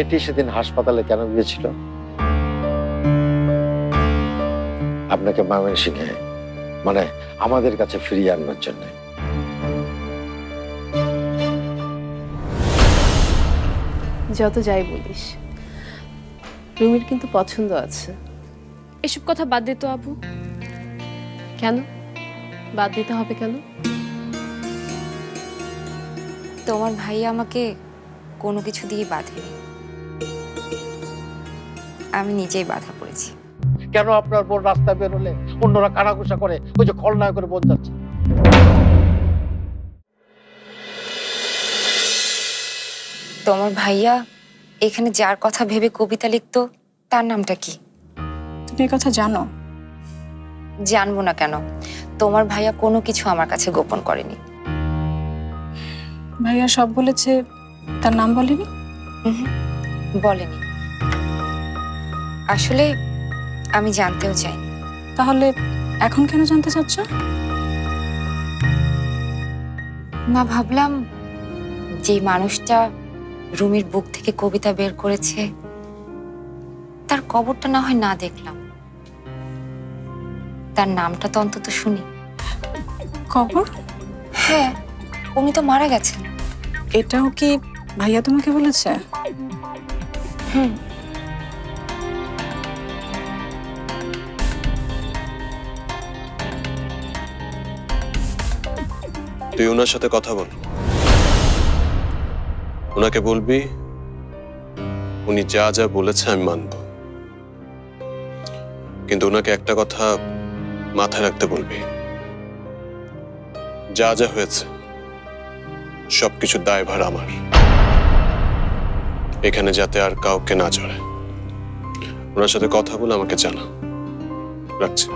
মেয়েটি সেদিন হাসপাতালে কেন গিয়েছিল? আপনাকে ময়মনসিংহে মানে আমাদের কাছে ফিরিয়ে আনবার জন্য। যত যাই বলিস রুমির কিন্তু পছন্দ আছে। এসব কথা বাদ দিত তো আবু। কেন? বাদ দিতে হবে কেন? তোমার ভাই আমাকে কোনো কিছু দিয়ে বাঁধেনি। আমি নিজেই বাধা পড়েছি। কেন আপনার বোন রাস্তায় বেরোলে? অন্যরা কানাঘুষা করে ওই যে খলনায় করে বোন যাচ্ছে। তোমার ভাইয়া এখানে যার কথা ভেবে কবিতা লিখতো তার নামটা কি? তুমি কথা জানো? জানব না কেন। তোমার ভাইয়া কোনো কিছু আমার কাছে গোপন করেনি। ভাইয়া সব বলেছে তার নাম বলেনি? উহুম, বলেনি। আসলে আমি জানতেও চাইনি তাহলে এখন কেন জানতে চাচ্ছ? না ভাবলাম যে মানুষটা রুমির বুক থেকে কবিতা বের করেছে তার কবরটা না হয় না দেখলাম। তার নামটা তো অন্তত শুনি। খবর হ্যাঁ উনি তো মারা গেছেন। এটাও কি ভাইয়া তোমাকে বলেছে? তুই ওনার সাথে কথা বল। ওনাকে বলবি, উনি যা যা বলেছে আমি মানব। কিন্তু ওনাকে একটা কথা মাথায় রাখতে বলবি। যা যা হয়েছে, সবকিছু দায়ভার আমার। এখানে যাতে আর কাউকে না জড়ায়। ওনার সাথে কথা বলে আমাকে জানা রাখছি।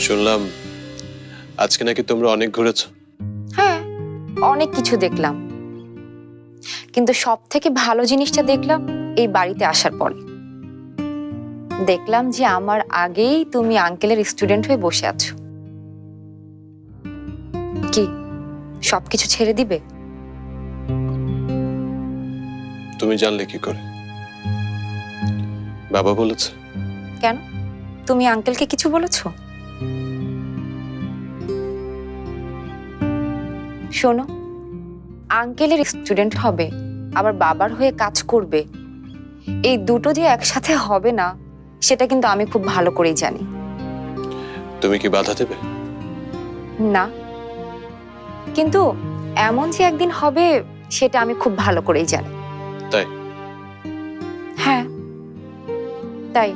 শুনলাম, আজকে নাকি তোমরা অনেক ঘুরেছ। হ্যাঁ অনেক কিছু দেখলাম। কিন্তু সব থেকে ভালো জিনিসটা দেখলাম এই বাড়িতে আসার পরে। দেখলাম যে আমার আগেই তুমি আঙ্কেলের স্টুডেন্ট হয়ে বসে আছো। কি? সবকিছু ছেড়ে দিবে? তুমি জানলে কি করে? বাবা বলেছে। কেন? তুমি আঙ্কেলকে কিছু বলেছ? শোনো আঙ্কেলের স্টুডেন্ট হবে আবার বাবার হয়ে কাজ করবে। এই দুটো যে একসাথে হবে না সেটা কিন্তু আমি খুব ভালো করেই জানি। তুমি কি বাধা দেবে? না। কিন্তু এমন যে একদিন হবে সেটা আমি খুব ভালো করেই জানি। তাই? হ্যাঁ। তাই।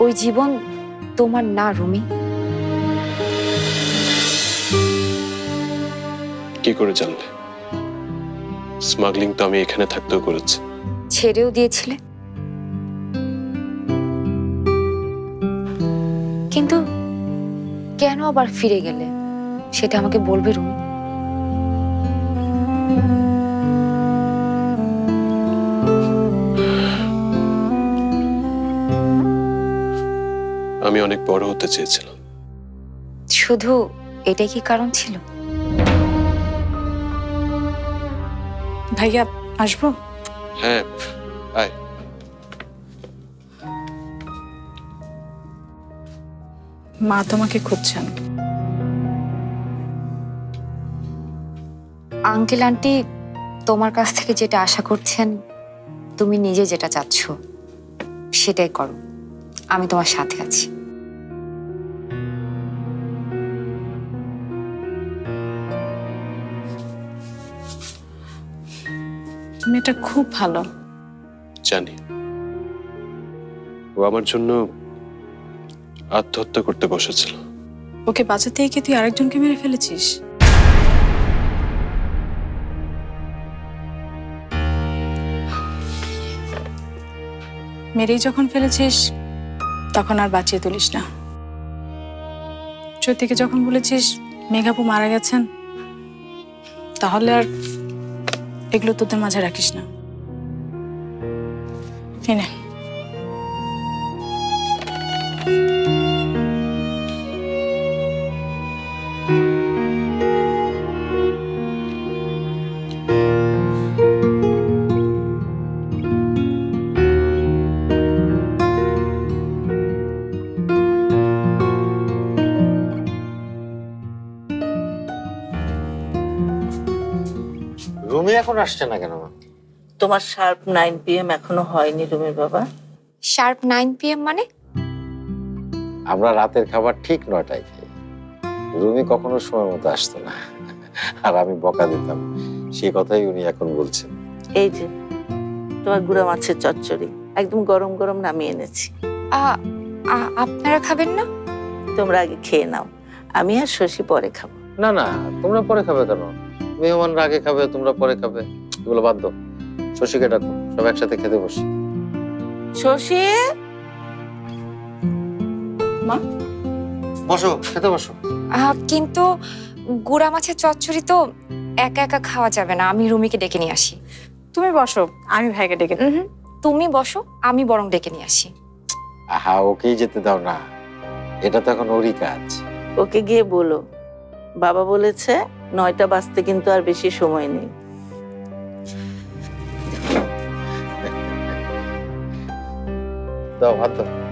ওই জীবন তোমার না রুমি। কি করে জানলে? স্মাগলিং তো আমি এখানে থাকতেও করেছি। ছেড়েও দিয়েছিলে। কিন্তু কেন আবার ফিরে গেলে? সেটা আমাকে বলবে রুমি। আমি অনেক বড় হতে চেয়েছিলাম। শুধু এটাই কি কারণ ছিল? ভাইয়া আসব? হ্যাঁ আয়। মা তোমাকে খুঁজছেন আঙ্কেল আন্টি তোমার কাছ থেকে যেটা আশা করছেন তুমি নিজে যেটা চাচ্ছ সেটাই করো। আমি তোমার সাথে আছি। মেয়েটা খুব ভালো। জানি। ও আমার জন্য আত্মহত্যা করতে বসেছিল। ওকে বাঁচাতে গিয়ে তুই আরেকজনকে মেরে ফেলেছিস? মেরেই যখন ফেলেছিস, তখন আর বাঁচিয়ে তুলিস না। সত্যিকে যখন বলেছিস মেঘাপু মারা গেছেন, তাহলে আর এগুলো তোদের মাঝে রাখিস না। এই এখন আসছে না কেন? তোমার শার্প নাইন পিএম এখনও হয়নি রুমির বাবা। শার্প নাইন পিএম মানে? আমরা রাতের খাবার ঠিক নয়টায় খাই রুমি কখনো সময় মতো আসতো না। আর আমি বকা দিতাম। সেই কথাই উনি এখন বলছেন। এই যে তোমার গুঁড়া মাছের চচ্চড়ি। একদম গরম গরম নামিয়ে এনেছি। আ- আ- আপনারা খাবেন না? তোমরা আগে খেয়ে নাও। আমি আর শশী পরে খাব। না না তোমরা পরে খাবে কেন? মেহমানরা আগে খাবে তোমরা পরে খাবে। এগুলো বাদ দাও। শশীকে ডাকো সব একসাথে খেতে বসি। শশী? বসো খেতে বসো। কিন্তু গুড়া মাছের চচ্চড়ি তো একা একা খাওয়া যাবে না। আমি রুমিকে ডেকে নিয়ে আসি। তুমি বসো আমি ভাইকে ডেকে তুমি বসো আমি বরং ডেকে নিয়ে আসি। আহা ওকেই যেতে দাও না। এটা তো এখন ওরই কাজ। ওকে গিয়ে বলো। বাবা বলেছে নয়টা বাজতে কিন্তু আর বেশি সময় নেই। দাও ভাত দাও।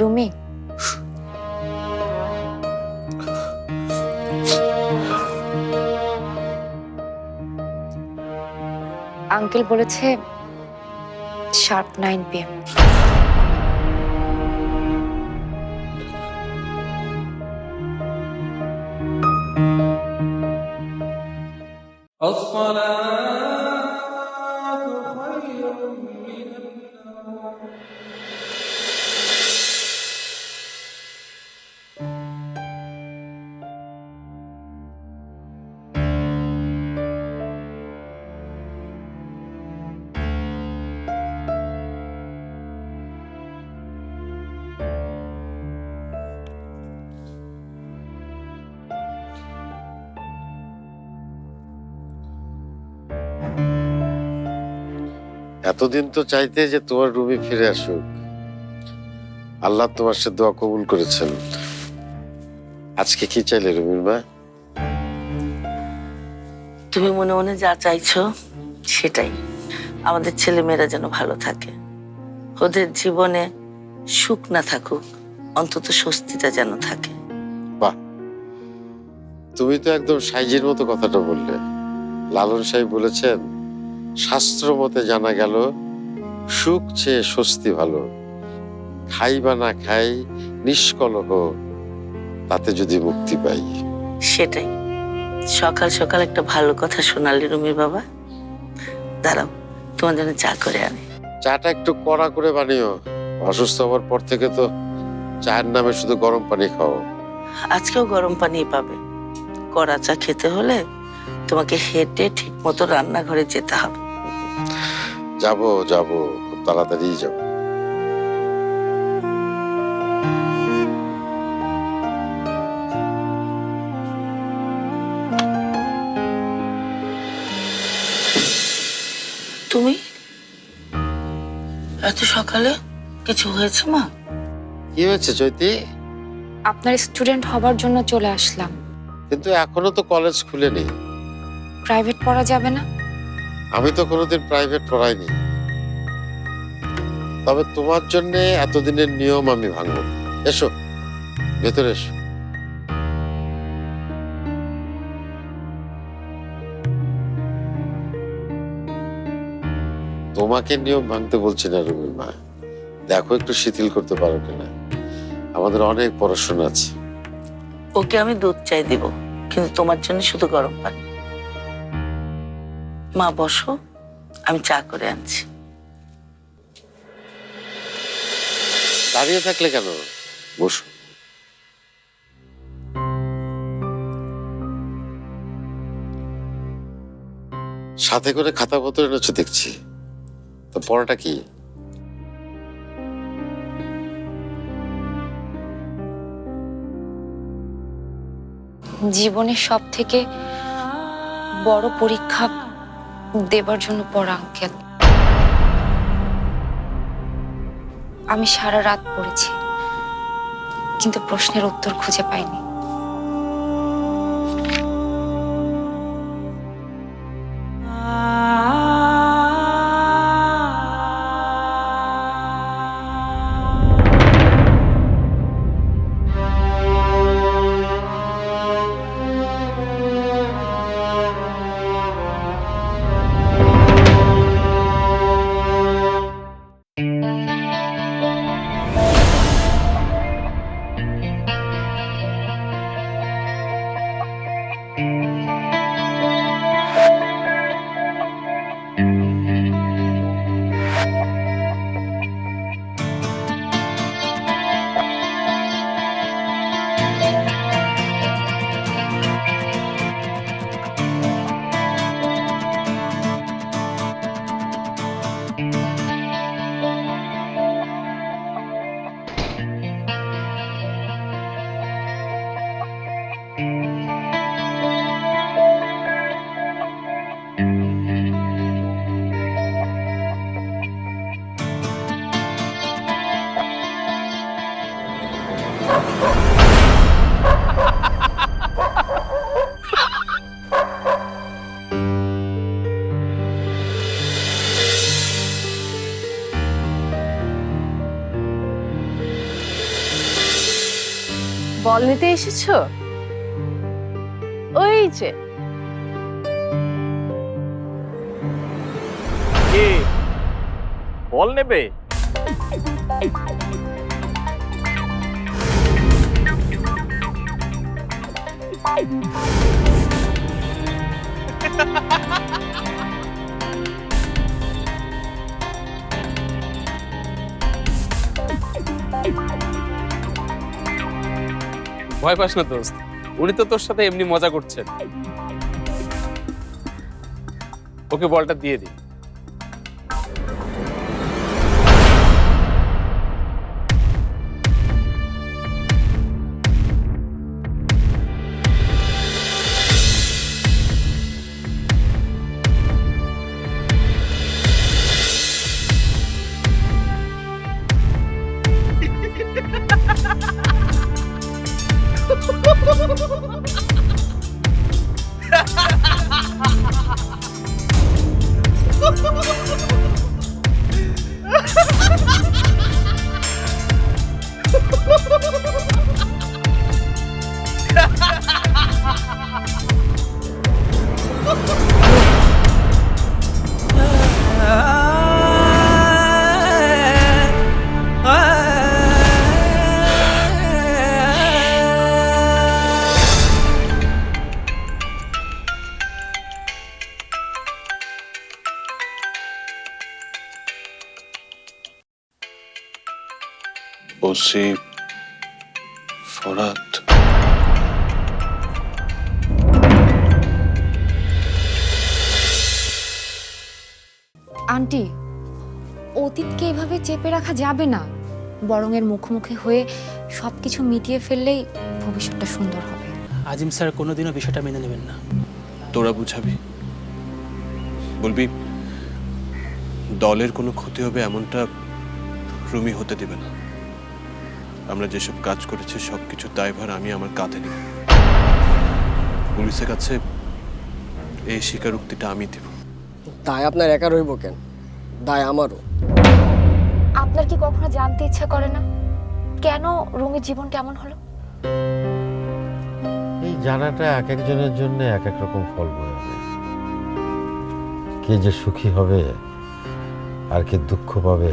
রুমি? আঙ্কেল বলেছে শার্প নাইন পিএম। এতদিন তো চাইতে যে তোমার রুমে ফিরে আসুক। আল্লাহ তোমার সে দোয়া কবুল করেছেন। আজকে কি চাইলে রুমির মা? তুমি মনে মনে যা চাইছো সেটাই। আমাদের ছেলে মেয়েরা যেন ভালো থাকে। ওদের জীবনে সুখ না থাকুক অন্তত স্বস্তিটা যেন থাকে। বাহ। তুমি তো একদম সাইজের মতো কথাটা বললে। লালন সাহেব বলেছেন শাস্ত্র মতে জানা গেল সুখ চেয়ে স্বস্তি ভালো। খাই বা না খাই নিষ্কলহ তাতে যদি মুক্তি পাই। সেটাই। সকাল সকাল একটা ভালো কথা শোনালি রুমির বাবা। দাঁড়াও তোমার জন্য চা করে আনি। চাটা একটু কড়া করে বানিও। অসুস্থ হওয়ার পর থেকে তো চায়ের নামে শুধু গরম পানি খাও। আজকেও গরম পানি পাবে। কড়া চা খেতে হলে তোমাকে হেঁটে ঠিক মতো রান্নাঘরে যেতে হবে। যাব যাব খুব তাড়াতাড়ি যাব। তুমি? এত সকালে কিছু হয়েছে মা? কি হয়েছে চৈতি? আপনার স্টুডেন্ট হবার জন্য চলে আসলাম। কিন্তু এখনও তো কলেজ খুলেনি। প্রাইভেট পড়া যাবে না? আমি তো কোনোদিন প্রাইভেট পড়াইনি। তবে তোমার জন্য এতদিনের নিয়ম আমি ভাঙব। এসো, ভেতরে এসো। তোমাকে নিয়ম ভাঙতে বলছি না রুমির মা। দেখো একটু শিথিল করতে পারো কিনা। আমাদের অনেক পড়াশোনা আছে। ওকে আমি দুধ চাই দিব, কিন্তু তোমার জন্য শুধু গরম পানি। মা বসো আমি চা করে আনছি। দাঁড়িয়ে থাকলে কেন? বসো। সাথে করে খাতা পত্র এনেছো দেখছি। তো পড়াটা কি? জীবনের সব থেকে বড় পরীক্ষা দেবার জন্য পড়া আঙ্কেল। আমি সারা রাত পড়েছি কিন্তু প্রশ্নের উত্তর খুঁজে পাইনি। বল নিতে এসেছ? ওই যে। বল নেবে? ভয় পাস না দোস্ত। উনি তো তোর সাথে এমনি মজা করছেন। ওকে বলটা দিয়ে দি ওসি ফরাত আন্টি অতীতকে এভাবে চেপে রাখা যাবে না। বরং এর মুখোমুখি হয়ে সবকিছু মিটিয়ে ফেললেই ভবিষ্যৎটা সুন্দর হবে। আজিম স্যার কোনোদিনও বিষয়টা মেনে নেবেন না। তোরা বুঝাবি। বলবি দলের কোনো ক্ষতি হবে এমনটা রুমি হতে দেবে না। আমরা যেসব কাজ করেছি সব কিছু দায়ভার আমি আমার কাঁধে নিব। পুলিশের কাছে এই স্বীকারোক্তিটা আমি দিব। দায় আপনার একা রইব কেন? দায় আমারও। আপনার কি কখনো জানতে ইচ্ছা করে না? কেন রুমির জীবন কেমন হলো? এই জানাটা এক একজনের জন্য এক এক রকম ফল বয়ে আনে কে যে সুখী হবে আর কে দুঃখ পাবে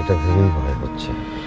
এটা ভেবেই ভয় হচ্ছে।